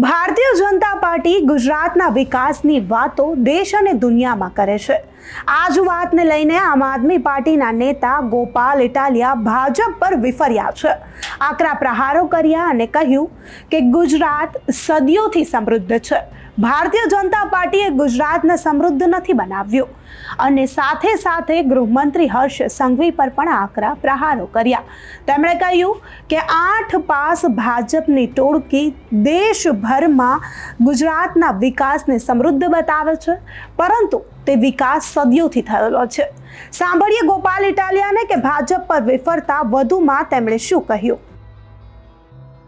Bharatiya Janata party ગુજરાતના વિકાસની વાતો દેશ અને દુનિયામાં કરે છે. આ જ વાતને લઈને આમ આદમી પાર્ટીના નેતા ગોપાલ ઇટાલિયા ભાજપ પર વિફર્યા છે. આકરા પ્રહારો કર્યા અને કહ્યું કે ગુજરાત સદીઓથી સમૃદ્ધ છે. ભારતીય જનતા પાર્ટીએ ગુજરાતને સમૃદ્ધ નથી બનાવ્યું. અને સાથે સાથે ગૃહમંત્રી હર્ષ સંઘવી પર પણ આકરા પ્રહારો કર્યા. તેમણે કહ્યું કે આઠ પાસ ભાજપની ટોળકી દેશભરમાં ગુજરાતના વિકાસને સમૃદ્ધ બતાવે છે, પરંતુ તે વિકાસ સદીઓથી થયેલો છે. સાંભળીએ ગોપાલ ઇટાલિયાને કે ભાજપ પર વિફરતા વધુમાં તેમણે શું કહ્યું?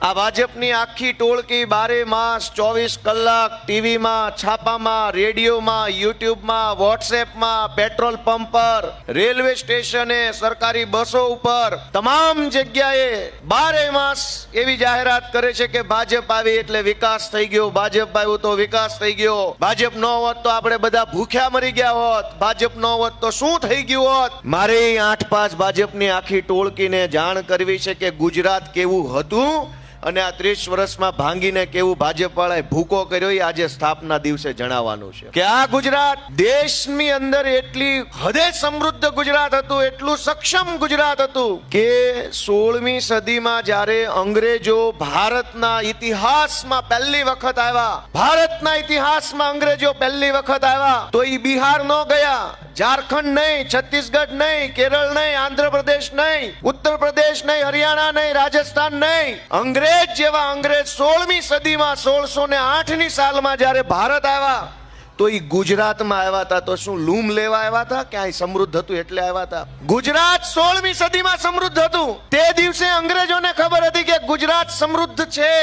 આ ભાજપની આખી ટોળકી બારે માસ, ચોવીસ કલાક ટીવીમાં, છાપામાં, રેડિયોમાં, યુટ્યુબમાં, વોટ્સએપમાં પેટ્રોલ પંપ પર, રેલવે સ્ટેશને, સરકારી બસો ઉપર, તમામ જગ્યાએ બારે માસ એવી જાહેરાત કરે છે કે ભાજપ આવી એટલે વિકાસ થઈ ગયો, ભાજપ આવ્યું તો વિકાસ થઈ ગયો. ભાજપ ન હોત તો આપણે બધા ભૂખ્યા મરી ગયા હોત. ભાજપ ન હોત તો શું થઈ ગયું હોત? મારે આઠ પાંચ ભાજપની આખી ટોળકીને જાણ કરવી છે કે ગુજરાત કેવું હતું? અને આ ત્રીસ વર્ષમાં ભાંગીને કેવું ભાજપવાળાએ ભૂકો કર્યો, એ આજે સ્થાપના દિવસે જણાવવાનું છે. કે આ ગુજરાત દેશની અંદર એટલી હદે સમૃદ્ધ ગુજરાત હતું, એટલું સક્ષમ ગુજરાત હતું, કે સોળમી સદીમાં જ્યારે અંગ્રેજો ભારતના ઇતિહાસમાં પહેલી વખત આવ્યા, ભારતના ઇતિહાસમાં અંગ્રેજો પહેલી વખત આવ્યા, તો એ બિહાર ન ગયા. ઝારખંડ નહીં, છત્તીસગઢ નહીં, કેરળ નહીં, આંધ્રપ્રદેશ નહીં ઉત્તર પ્રદેશ નહીં, હરિયાણા નહીં, રાજસ્થાન નહીં. અંગ્રેજ જેવા અંગ્રેજ સોળમી સદીમાં સોળસો ને આઠની સાલમાં જ્યારે ભારત આવ્યા, તો એ ગુજરાતમાં આવ્યા હતા તો શું લૂમ લેવા આવ્યા હતા ક્યાંય સમૃદ્ધ હતું એટલે આવ્યા હતા ગુજરાત સોળમી સદીમાં સમૃદ્ધ હતું. તે દિવસે અંગ્રેજોને ખબર હતી કે ગુજરાત સમૃદ્ધ છે.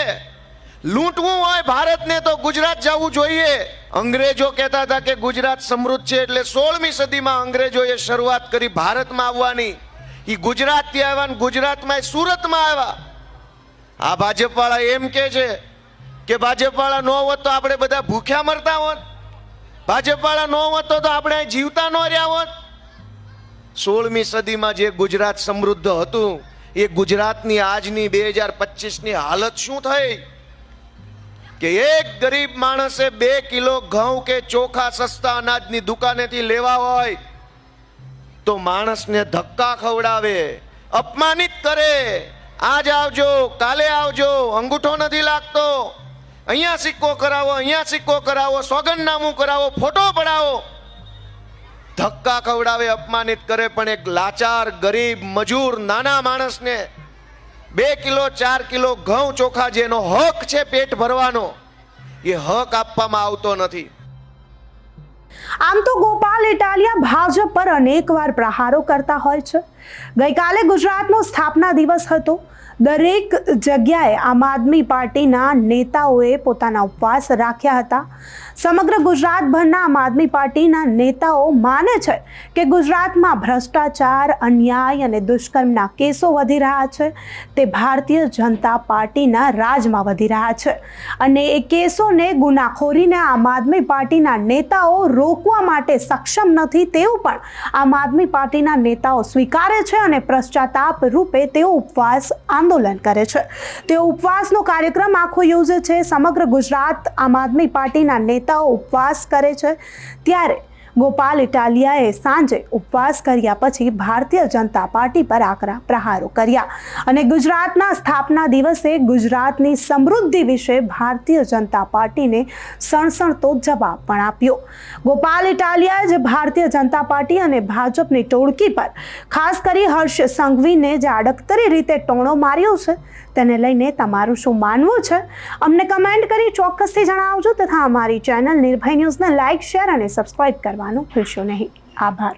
લૂંટવું હોય ભારતને તો ગુજરાત જવું જોઈએ. અંગ્રેજો કહેતા હતા કે ગુજરાત સમૃદ્ધ છે એટલે સોળમી સદીમાં અંગ્રેજોએ શરૂઆત કરી ભારતમાં આવવાની. એ ગુજરાતથી આવ્યા ને ગુજરાતમાં સુરતમાં આવ્યા. આ ભાજપવાળા એમ કે છે કે ભાજપવાળા ન હોત તો આપણે બધા ભૂખ્યા મરતા હોત. ભાજપવાળા ન હોત તો આપણે જીવતા ન રહ્યા હોત. સોળમી સદીમાં જે ગુજરાત સમૃદ્ધ હતું, એ ગુજરાતની આજની બે હજાર પચીસની હાલત શું થઈ? કે એક ગરીબ માણસે બે કિલો ઘઉં કે ચોખા સસ્તા અનાજની દુકાનેથી લેવા હોય, તો માણસને ધક્કા ખવડાવે, અપમાનિત કરે. આજ આવજો, કાલે આવજો, અંગૂઠો નથી લાગતો. અહીંયા સિક્કો કરાવો, અહીંયા સિક્કો કરાવો, સોગંદનામું કરાવો, ફોટો પડાવો. ધક્કા ખવડાવે, અપમાનિત કરે, પણ એક લાચાર ગરીબ મજૂર નાના માણસને બે કિલો, ચાર કિલો ઘઉં ચોખા જેનો હક છે પેટ ભરવાનો, એ હક આપવામાં આવતો નથી. આમ તો ગોપાલ, ઇટાલિયા ભાજપ પર અનેકવાર પ્રહારો કરતા હોય છે. ગઈકાલે ગુજરાતનો સ્થાપના દિવસ હતો. દરેક જગ્યાએ આમ આદમી પાર્ટીના નેતાઓએ પોતાના ઉપવાસ રાખ્યા હતા. સમગ્ર ગુજરાતભરના આમ આદમી પાર્ટીના નેતાઓ માને છે કે ગુજરાતમાં ભ્રષ્ટાચાર, અન્યાય અને દુષ્કર્મના કેસો વધી રહ્યા છે. તે ભારતીય જનતા પાર્ટીના રાજમાં વધી રહ્યા છે અને એ કેસોને ગુનાખોરીને આમ આદમી પાર્ટીના નેતાઓ રોકવા માટે સક્ષમ નથી તેવું પણ આમ આદમી પાર્ટીના નેતાઓ સ્વીકારે છે અને પશ્ચાતાપ રૂપે તેઓ ઉપવાસ આંદોલન કરે છે. તેઓ ઉપવાસનો કાર્યક્રમ આખો યોજે છે. સમગ્ર ગુજરાત આમ આદમી પાર્ટીના નેતાઓ ઉપવાસ કરે છે. ત્યારે ગોપાલ ઇટાલિયાએ સાંજે ઉપવાસ કર્યા પછી ભારતીય જનતા પાર્ટી પર આકરા પ્રહારો કર્યા. અને ગુજરાતના સ્થાપના દિવસે ગુજરાતની સમૃદ્ધિ વિશે ભારતીય જનતા પાર્ટીને સણસણતો જવાબ પણ આપ્યો. ગોપાલ ઇટાલિયાએ જે ભારતીય જનતા પાર્ટી અને ભાજપની ટોળકી પર, ખાસ કરી હર્ષ સંઘવીને જે આડકતરી રીતે ટોણો માર્યો છે, તેને લઈને તમારું શું માનવું છે? અમને કમેન્ટ કરી ચોક્કસથી જણાવજો તથા અમારી ચેનલ નિર્ભય ન્યૂઝને લાઇક શેર અને સબસ્ક્રાઇબ કરવાનું ભૂલશો નહીં. આભાર.